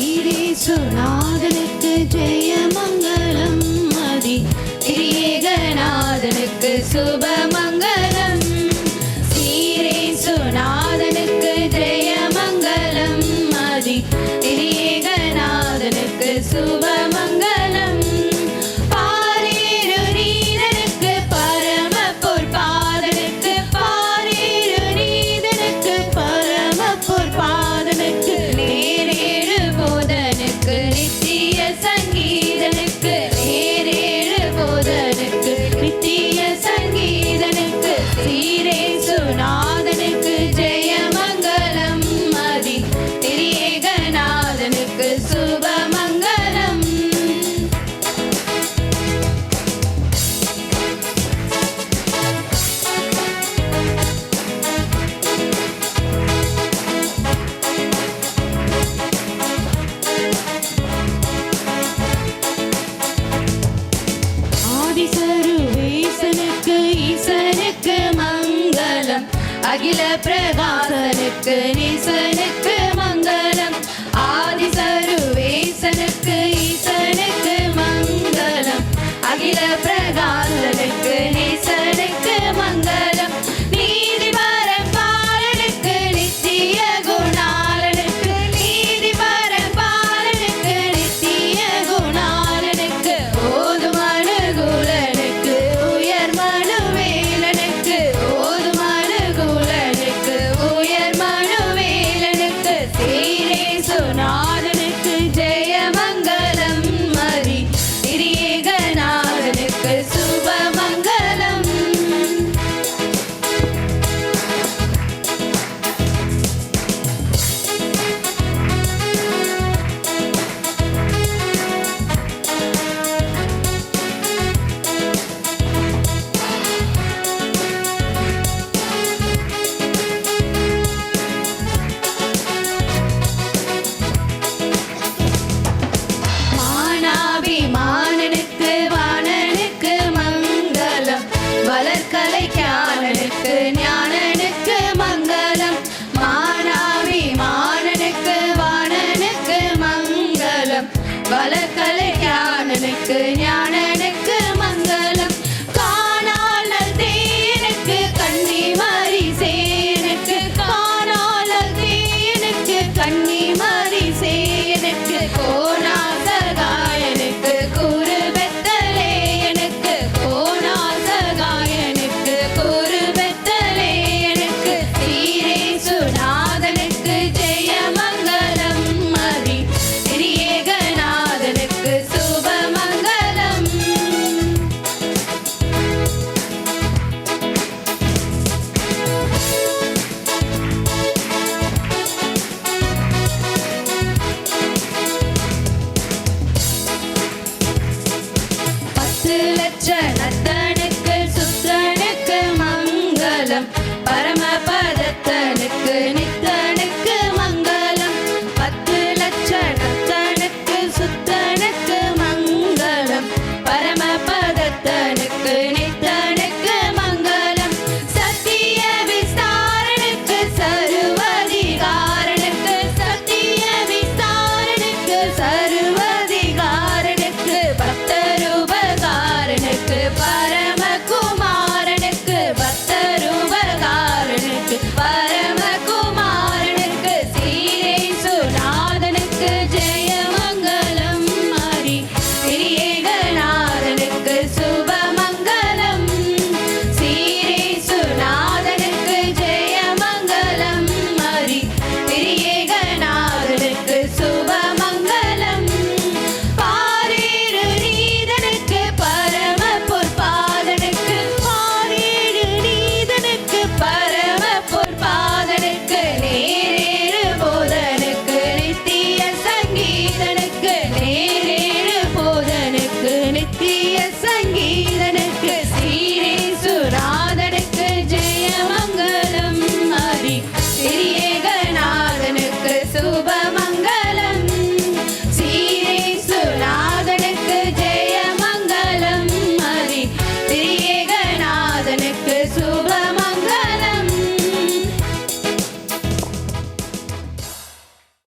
ஈரேசுநாதனுக்கு ஜெய மங்களம் அதி திரியேகநாதனுக்கு சுப மங்களம் ஈரேசுநாதனுக்கு ஜெய மங்களம் அதி திரியேகநாதனுக்கு சுப அகில பிரகாசனுக்கு நேசனுக்கு Cuba. turn, I turn.